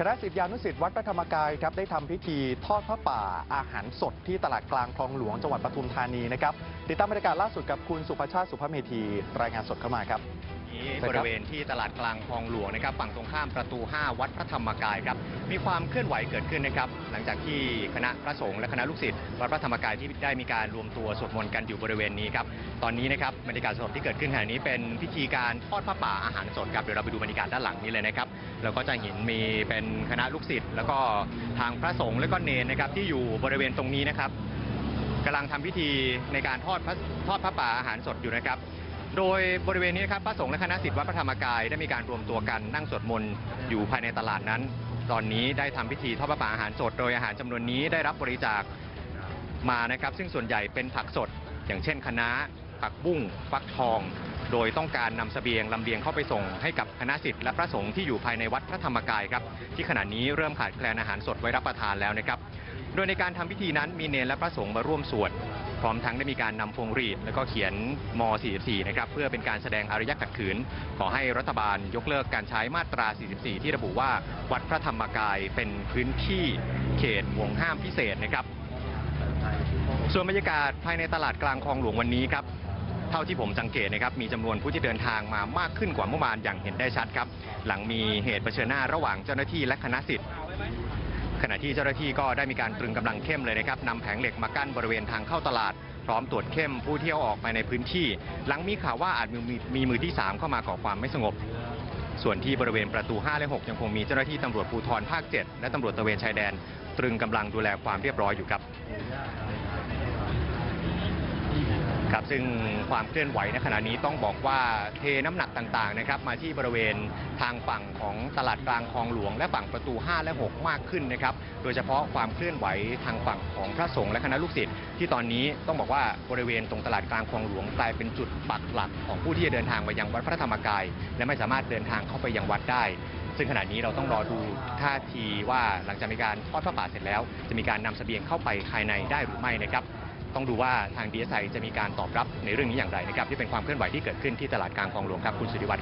คณะสิทธิานุสิทธิ์วัดพระธรรมกายครับได้ทำพิธีทอดพระป่าอาหารสดที่ตลาดกลางคลองหลวงจังหวัดปทุมธานีนะครับติดตามบรรยากาศล่าสุดกับคุณสุภาชาติสุภเมธีรายงานสดเข้ามาครับ นี้ใช่บครับริเวณที่ตลาดกลางคลองหลวงนะครับฝั่งตรงข้ามประตู 5 วัดพระธรรมกายครับมีความเคลื่อนไหวเกิดขึ้นนะครับหลังจากที่คณะพระสงฆ์และคณะลูกศิษย์วัดพระธรรมกายที่ได้มีการรวมตัวสวดมนต์กันอยู่บริเวณนี้ครับตอนนี้นะครับบรรยากาศสดที่เกิดขึ้นขณะนี้เป็นพิธีการทอดพระป่าอาหารสดครับเดี๋ยวเราไปดูบรรยากาศด้านหลังนี้เลยนะครับเราก็จะเห็นมีเป็นคณะลูกศิษย์แล้วก็ทางพระสงฆ์และก็เนรนะครับที่อยู่บริเวณตรงนี้นะครับกำลังทำพิธีในการทอดพระทอดพระป่าอาหารสดอยู่นะครับ โดยบริเวณนี้นะครับพระสงฆ์และคณะศิษย์วัดพระธรรมกายได้มีการรวมตัวกันนั่งสวดมนต์อยู่ภายในตลาดนั้น ตอนนี้ได้ทำพิธีทอดพระป่าอาหารสดโดยอาหารจำนวนนี้ได้รับบริจาคมานะครับ ซึ่งส่วนใหญ่เป็นผักสด อย่างเช่นคะน้าผักบุ้งฟักทอง โดยต้องการนำเสบียงลำเลียงเข้าไปส่งให้กับคณะศิษย์และพระสงฆ์ที่อยู่ภายในวัดพระธรรมกายครับที่ขณะนี้เริ่มขาดแคลนอาหารสดไว้รับประทานแล้วนะครับ โดยในการทำพิธีนั้นมีเนรและพระสงฆ์มาร่วมสวด พร้อมทั้งได้มีการนำพวงหรีด แล้วก็เขียนม 44 นะครับ เพื่อเป็นการแสดงอารยะขัดขืน ขอให้รัฐบาลยกเลิกการใช้มาตรา 44 ที่ระบุว่าวัดพระธรรมกายเป็นพื้นที่เขตห่วงห้ามพิเศษนะครับ ส่วนบรรยากาศภายในตลาดกลางคลองหลวงวันนี้ครับเท่าที่ผมสังเกตนะครับมีจำนวนผู้ที่เดินทางมามากขึ้นกว่าเมื่อวานอย่างเห็นได้ชัดครับ หลังมีเหตุเผชิญหน้าระหว่างเจ้าหน้าที่และคณะศิษย์ ณะที่เจ้าหน้าที่ก็ได้มีการตรึงกำลังเข้มเลยนะครับนำแผงเหล็กมากั้นบริเวณทางเข้าตลาด พร้อมตรวจเข้มผู้เที่ยวออกไปในพื้นที่ หลังมีข่าวว่าอาจมีมีมีมือที่ 3 เข้ามาก่อความไม่สงบ ส่วนที่บริเวณประตู 5 และ 6 ยังคงมีเจ้าหน้าที่ตำรวจภูธรภาค 7 และตำรวจตะเวนชายแดน ตรึงกำลังดูแลความเรียบร้อยอยู่ครับ ซึ่งความเคลื่อนไหวในขณะนี้ต้องบอกว่าเทน้ำหนักต่างๆนะครับมาที่บริเวณทางฝั่งของตลาดกลางคลองหลวง และฝั่งประตู 5 และ 6 มากขึ้นนะครับ โดยเฉพาะความเคลื่อนไหวทางฝั่งของพระสงฆ์และคณะลูกศิษย์ที่ตอนนี้ต้องบอกว่าบริเวณตรงตลาดกลางคลองหลวงกลายเป็นจุดปักหลักของผู้ที่จะเดินทางไปยังวัดพระธรรมกาย และไม่สามารถเดินทางเข้าไปยังวัดได้ซึ่งขณะนี้เราต้องรอดูท่าทีว่าหลังจากมีการทอดพระป่าเสร็จแล้ว จะมีการนำเสบียงเข้าไปภายในได้หรือไม่นะครับ ต้องดูว่าทางดีเอสไอจะมีการตอบรับในเรื่องนี้อย่างไรนะครับที่เป็นความเคลื่อนไหวที่เกิดขึ้นที่ตลาดกลางคลองหลวงครับคุณสุริวัตร